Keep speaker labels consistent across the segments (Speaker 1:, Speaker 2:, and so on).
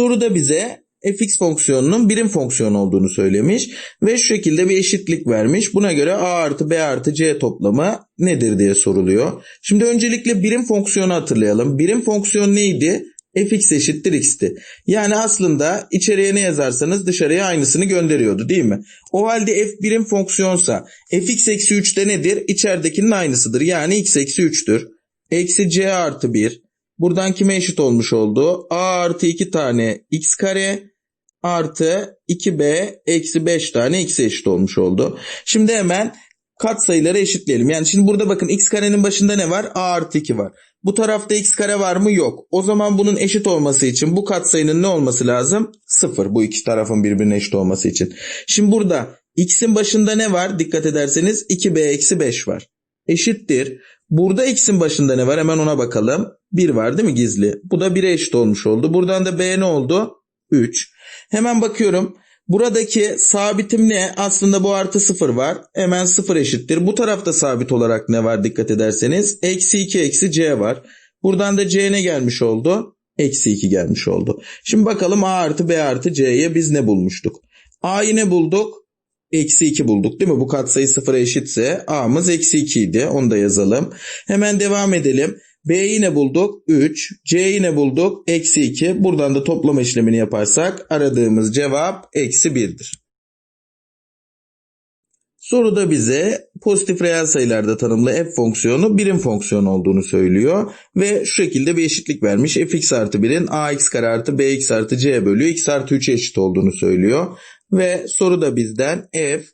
Speaker 1: Soruda bize fx fonksiyonunun birim fonksiyon olduğunu söylemiş ve şu şekilde bir eşitlik vermiş. Buna göre a artı b artı c toplamı nedir diye soruluyor. Şimdi öncelikle birim fonksiyonu hatırlayalım. Birim fonksiyon neydi? fx eşittir x'ti. Yani aslında içeriye ne yazarsanız dışarıya aynısını gönderiyordu değil mi? O halde f birim fonksiyonsa fx eksi 3'te nedir? İçeridekinin aynısıdır. Yani x eksi 3'tür. Eksi c artı 1. Buradan kime eşit olmuş oldu? a artı 2 tane x kare artı 2b eksi 5 tane x'e eşit olmuş oldu. Şimdi hemen katsayıları eşitleyelim. Yani şimdi burada bakın x karenin başında ne var? a artı 2 var. Bu tarafta x kare var mı? Yok. O zaman bunun eşit olması için bu katsayının ne olması lazım? 0. Bu iki tarafın birbirine eşit olması için. Şimdi burada x'in başında ne var? Dikkat ederseniz 2b eksi 5 var. Eşittir. Burada x'in başında ne var? Hemen ona bakalım. 1 var değil mi gizli? Bu da 1'e eşit olmuş oldu. Buradan da b ne oldu? 3. Hemen bakıyorum. Buradaki sabitim ne? Aslında bu artı 0 var. Hemen 0 eşittir. Bu tarafta sabit olarak ne var dikkat ederseniz? Eksi 2 eksi c var. Buradan da c ne gelmiş oldu? Eksi 2 gelmiş oldu. Şimdi bakalım a artı b artı c'ye biz ne bulmuştuk? a'yı ne bulduk? Eksi 2 bulduk değil mi? Bu katsayı 0'a eşitse a'mız eksi 2 idi. Onu da yazalım. Hemen devam edelim. B'yi ne bulduk? 3. C'yi ne bulduk? Eksi 2. Buradan da toplama işlemini yaparsak aradığımız cevap eksi 1'dir. Soruda bize pozitif reel sayılarda tanımlı f fonksiyonu birim fonksiyon olduğunu söylüyor. Ve şu şekilde bir eşitlik vermiş. fx artı 1'in ax kare artı bx artı c bölü x artı 3'e eşit olduğunu söylüyor. Ve soruda bizden f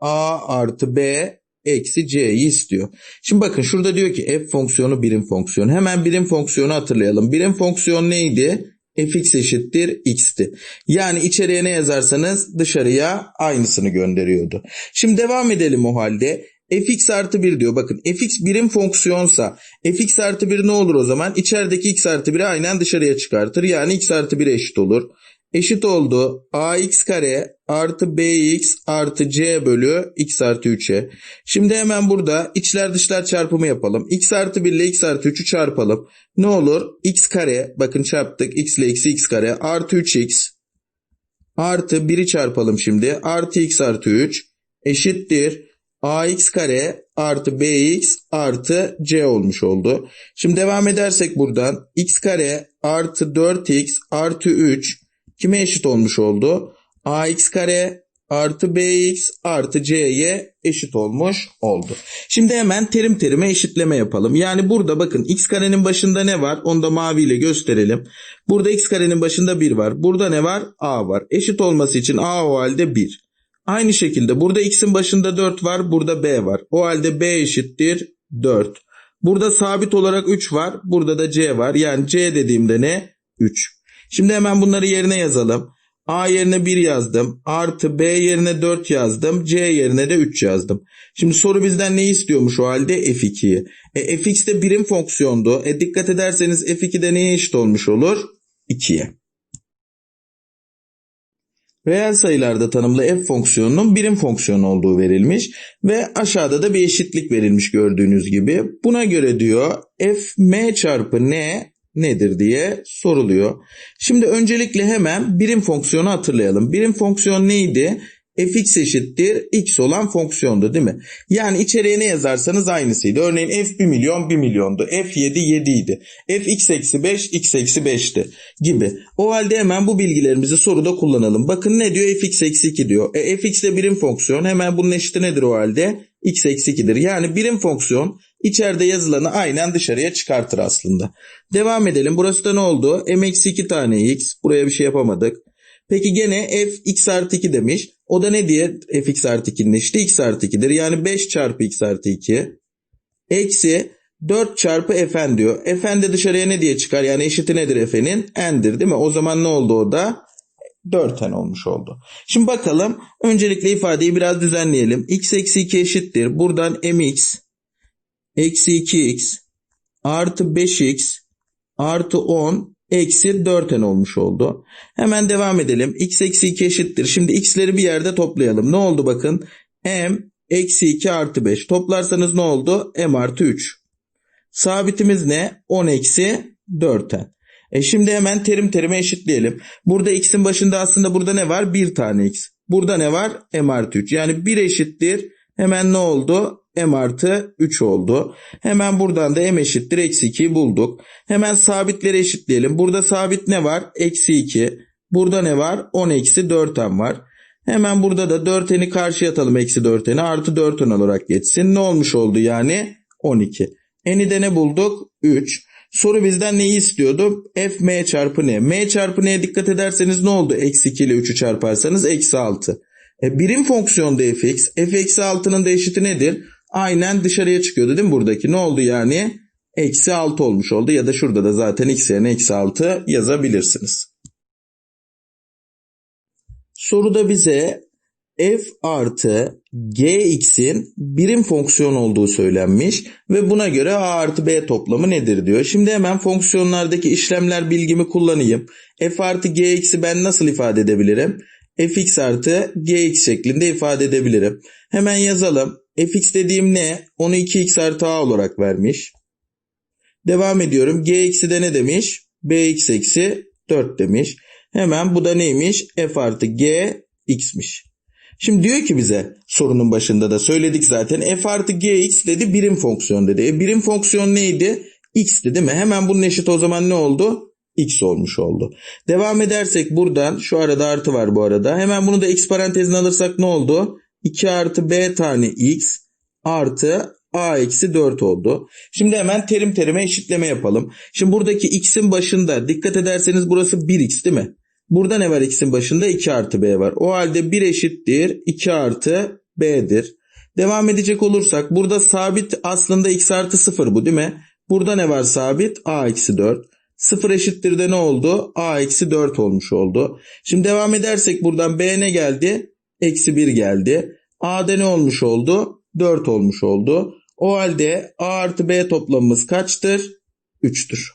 Speaker 1: a artı b eksi c'yi istiyor. Şimdi bakın şurada diyor ki f fonksiyonu birim fonksiyon. Hemen birim fonksiyonu hatırlayalım. Birim fonksiyon neydi? fx eşittir x'ti. Yani içeriye ne yazarsanız dışarıya aynısını gönderiyordu. Şimdi devam edelim o halde. fx artı 1 diyor. Bakın fx birim fonksiyonsa fx artı 1 ne olur o zaman? İçerideki x artı 1'i aynen dışarıya çıkartır. Yani x artı 1'e eşit olur eşit oldu ax kare artı bx artı c bölü x artı 3'e. Şimdi hemen burada içler dışlar çarpımı yapalım. x artı 1 ile x artı 3'ü çarpalım. Ne olur? x kare bakın çarptık x ile eksi x kare artı 3x artı 1'i çarpalım şimdi. Artı x artı 3 eşittir ax kare artı bx artı c olmuş oldu. Şimdi devam edersek buradan x kare artı 4x artı 3 kime eşit olmuş oldu? ax kare artı bx artı c'ye eşit olmuş oldu. Şimdi hemen terim terime eşitleme yapalım. Yani burada bakın x karenin başında ne var? Onu da maviyle gösterelim. Burada x karenin başında 1 var. Burada ne var? a var. Eşit olması için a o halde 1. Aynı şekilde burada x'in başında 4 var. Burada b var. O halde b eşittir 4. Burada sabit olarak 3 var. Burada da c var. Yani c dediğimde ne? 3. Şimdi hemen bunları yerine yazalım. A yerine 1 yazdım. Artı B yerine 4 yazdım. C yerine de 3 yazdım. Şimdi soru bizden ne istiyormuş o halde? F2'yi. E, fx de birim fonksiyondu. E, dikkat ederseniz F2 de neye eşit olmuş olur? 2'ye. Reel sayılarda tanımlı f fonksiyonunun birim fonksiyon olduğu verilmiş ve aşağıda da bir eşitlik verilmiş gördüğünüz gibi. Buna göre diyor f m çarpı n nedir diye soruluyor. Şimdi öncelikle hemen birim fonksiyonu hatırlayalım. Birim fonksiyon neydi? fx eşittir x olan fonksiyondu değil mi? Yani içeriye ne yazarsanız aynısıydı. Örneğin f 1 milyon 1 milyondu. f 7 7 idi. f x eksi 5 x eksi 5'ti gibi. O halde hemen bu bilgilerimizi soruda kullanalım. Bakın ne diyor fx eksi 2 diyor. E, fx de birim fonksiyon. Hemen bunun eşiti nedir o halde? x eksi 2'dir. Yani birim fonksiyon içeride yazılanı aynen dışarıya çıkartır aslında. Devam edelim. Burası da ne oldu? m eksi 2 tane x. Buraya bir şey yapamadık. Peki gene f x artı 2 demiş. O da ne diye f x artı 2'nin eşiti x artı 2'dir. Yani 5 çarpı x artı 2 eksi 4 çarpı fn diyor. fn de dışarıya ne diye çıkar? Yani eşiti nedir f'nin? n'dir değil mi? O zaman ne oldu o da? 4n olmuş oldu. Şimdi bakalım. Öncelikle ifadeyi biraz düzenleyelim. x eksi 2 eşittir. Buradan mx eksi 2x artı 5x artı 10 eksi 4n olmuş oldu. Hemen devam edelim. x eksi 2 eşittir. Şimdi x'leri bir yerde toplayalım. Ne oldu bakın? m eksi 2 artı 5. Toplarsanız ne oldu? m artı 3. Sabitimiz ne? 10 eksi 4n. E şimdi hemen terim terime eşitleyelim. Burada x'in başında aslında burada ne var? Bir tane x. Burada ne var? m artı 3. Yani 1 eşittir. Hemen ne oldu? M artı 3 oldu. Hemen buradan da m eşittir. Eksi 2'yi bulduk. Hemen sabitleri eşitleyelim. Burada sabit ne var? Eksi 2. Burada ne var? 10 eksi 4m var. Hemen burada da 4n'i karşıya atalım. Eksi 4n'i artı 4n olarak geçsin. Ne olmuş oldu yani? 12. N'i de ne bulduk? 3. Soru bizden neyi istiyordu? F m çarpı n. m çarpı n'ye dikkat ederseniz ne oldu? Eksi 2 ile 3'ü çarparsanız eksi 6. E, birim fonksiyonda fx. f eksi 6'nın da eşiti nedir? Aynen dışarıya çıkıyordu değil mi buradaki? Ne oldu yani? Eksi 6 olmuş oldu. Ya da şurada da zaten x yerine eksi 6 yazabilirsiniz. Soruda bize f artı gx'in birim fonksiyon olduğu söylenmiş ve buna göre a artı b toplamı nedir diyor. Şimdi hemen fonksiyonlardaki işlemler bilgimi kullanayım. f artı gx'i ben nasıl ifade edebilirim? Fx artı gx şeklinde ifade edebilirim. Hemen yazalım. fx dediğim ne? Onu 2x artı a olarak vermiş. Devam ediyorum. gx'i de ne demiş? bx eksi 4 demiş. Hemen bu da neymiş? f artı g x'miş. Şimdi diyor ki bize sorunun başında da söyledik zaten f artı gx dedi birim fonksiyon dedi. E, birim fonksiyon neydi? x'ti değil mi? Hemen bunun eşit o zaman ne oldu? X olmuş oldu. Devam edersek buradan şu arada artı var bu arada. Hemen bunu da x parantezine alırsak ne oldu? 2 artı b tane x artı a eksi 4 oldu. Şimdi hemen terim terime eşitleme yapalım. Şimdi buradaki x'in başında dikkat ederseniz burası 1x değil mi? Burada ne var x'in başında? 2 artı b var. O halde 1 eşittir 2 artı b'dir. Devam edecek olursak burada sabit aslında x artı 0 bu değil mi? Burada ne var sabit? a eksi 4. 0 eşittir de ne oldu? a eksi 4 olmuş oldu. Şimdi devam edersek buradan b ne geldi? Eksi 1 geldi. a'da ne olmuş oldu? 4 olmuş oldu. O halde a artı b toplamımız kaçtır? 3'tür.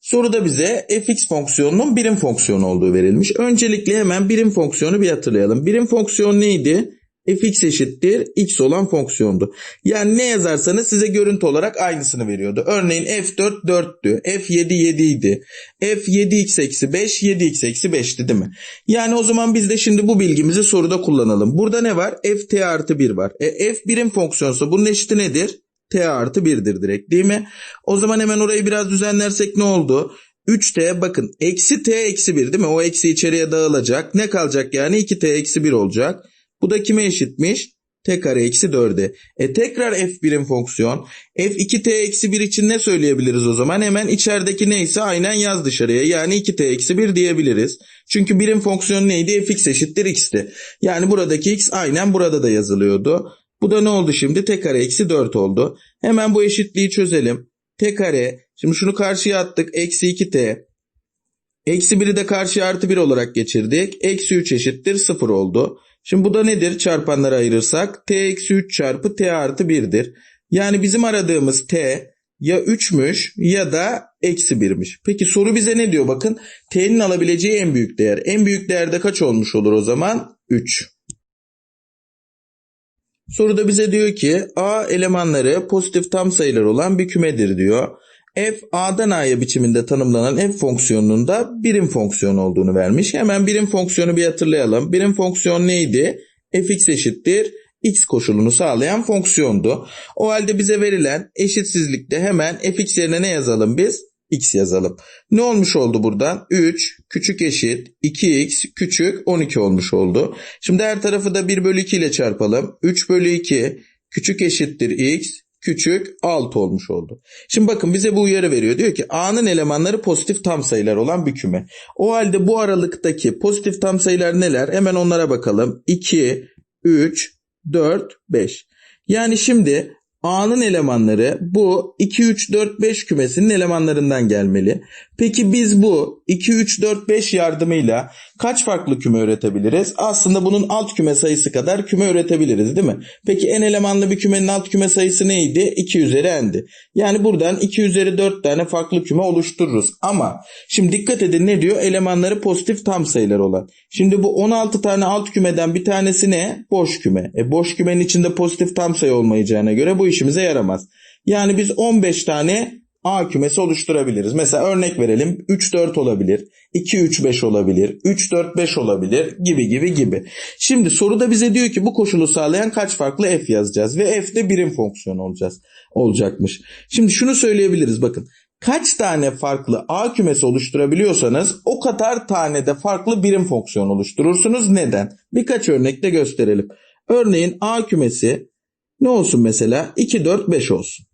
Speaker 1: Soruda bize fx fonksiyonunun birim fonksiyonu olduğu verilmiş. Öncelikle hemen birim fonksiyonu bir hatırlayalım. Birim fonksiyon neydi? Fx eşittir x olan fonksiyondu. Yani ne yazarsanız size görüntü olarak aynısını veriyordu. Örneğin f4 4'tü. f7 7 idi. f7x eksi 5 7x eksi 5'ti değil mi? Yani o zaman biz de şimdi bu bilgimizi soruda kullanalım. Burada ne var? ft artı 1 var. E, f birim fonksiyonsa bunun eşiti nedir? t artı 1'dir direkt değil mi? O zaman hemen orayı biraz düzenlersek ne oldu? 3t bakın eksi t eksi 1 değil mi? O eksi içeriye dağılacak. Ne kalacak yani? 2t eksi 1 olacak. Bu da kime eşitmiş? t kare eksi 4'e. E tekrar f birim fonksiyon. f 2t eksi 1 için ne söyleyebiliriz o zaman? Hemen içerideki neyse aynen yaz dışarıya. Yani 2t eksi 1 diyebiliriz. Çünkü birim fonksiyon neydi? fx eşittir x'ti. Yani buradaki x aynen burada da yazılıyordu. Bu da ne oldu şimdi? T kare eksi 4 oldu. Hemen bu eşitliği çözelim. T kare. Şimdi şunu karşıya attık. Eksi 2t. Eksi 1'i de karşıya artı 1 olarak geçirdik. Eksi 3 eşittir 0 oldu. Şimdi bu da nedir? Çarpanları ayırırsak t eksi 3 çarpı t artı 1'dir. Yani bizim aradığımız t ya 3'müş ya da eksi 1'miş. Peki soru bize ne diyor bakın. T'nin alabileceği en büyük değer. En büyük değerde kaç olmuş olur o zaman? 3. Soruda bize diyor ki A elemanları pozitif tam sayılar olan bir kümedir diyor. F A'dan A'ya biçiminde tanımlanan f fonksiyonunun da birim fonksiyon olduğunu vermiş. Hemen birim fonksiyonu bir hatırlayalım. Birim fonksiyon neydi? fx eşittir x koşulunu sağlayan fonksiyondu. O halde bize verilen eşitsizlikte hemen fx yerine ne yazalım biz? x yazalım. Ne olmuş oldu buradan? 3 küçük eşit 2x küçük 12 olmuş oldu. Şimdi her tarafı da 1 bölü 2 ile çarpalım. 3 bölü 2 küçük eşittir x küçük 6 olmuş oldu. Şimdi bakın bize bu uyarı veriyor. Diyor ki A'nın elemanları pozitif tam sayılar olan bir küme. O halde bu aralıktaki pozitif tam sayılar neler? Hemen onlara bakalım. 2, 3, 4, 5. Yani şimdi A'nın elemanları bu 2, 3, 4, 5 kümesinin elemanlarından gelmeli. Peki biz bu 2, 3, 4, 5 yardımıyla kaç farklı küme üretebiliriz? Aslında bunun alt küme sayısı kadar küme üretebiliriz değil mi? Peki en elemanlı bir kümenin alt küme sayısı neydi? 2 üzeri n'di. Yani buradan 2 üzeri 4 tane farklı küme oluştururuz. Ama şimdi dikkat edin ne diyor? Elemanları pozitif tam sayılar olan. Şimdi bu 16 tane alt kümeden bir tanesi ne? Boş küme. E boş kümenin içinde pozitif tam sayı olmayacağına göre bu işimize yaramaz. Yani biz 15 tane A kümesi oluşturabiliriz. Mesela örnek verelim 3 4 olabilir, 2 3 5 olabilir, 3 4 5 olabilir gibi gibi gibi. Şimdi soruda bize diyor ki bu koşulu sağlayan kaç farklı f yazacağız ve f de birim fonksiyon olacağız olacakmış. Şimdi şunu söyleyebiliriz bakın. Kaç tane farklı A kümesi oluşturabiliyorsanız o kadar tane de farklı birim fonksiyon oluşturursunuz. Neden? Birkaç örnekte gösterelim. Örneğin A kümesi ne olsun mesela? 2, 4, 5 olsun.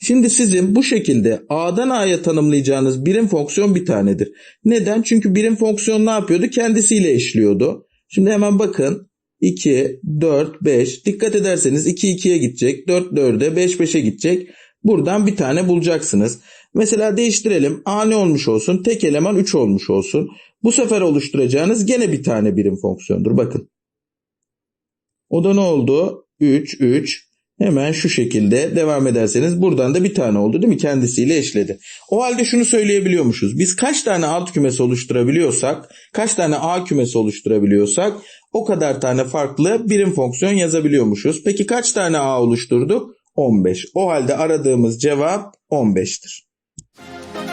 Speaker 1: Şimdi sizin bu şekilde A'dan A'ya tanımlayacağınız birim fonksiyon bir tanedir. Neden? Çünkü birim fonksiyon ne yapıyordu? Kendisiyle eşliyordu. Şimdi hemen bakın. 2, 4, 5. Dikkat ederseniz 2, 2'ye gidecek. 4, 4'e, 5, 5'e gidecek. Buradan bir tane bulacaksınız. Mesela değiştirelim. A ne olmuş olsun? Tek eleman 3 olmuş olsun. Bu sefer oluşturacağınız gene bir tane birim fonksiyondur. Bakın. O da ne oldu? 3, 3. Hemen şu şekilde devam ederseniz buradan da bir tane oldu değil mi? Kendisiyle eşledi. O halde şunu söyleyebiliyormuşuz. Biz kaç tane alt kümesi oluşturabiliyorsak, kaç tane A kümesi oluşturabiliyorsak o kadar tane farklı birim fonksiyon yazabiliyormuşuz. Peki kaç tane A oluşturduk? 15. O halde aradığımız cevap 15'tir.
Speaker 2: Thank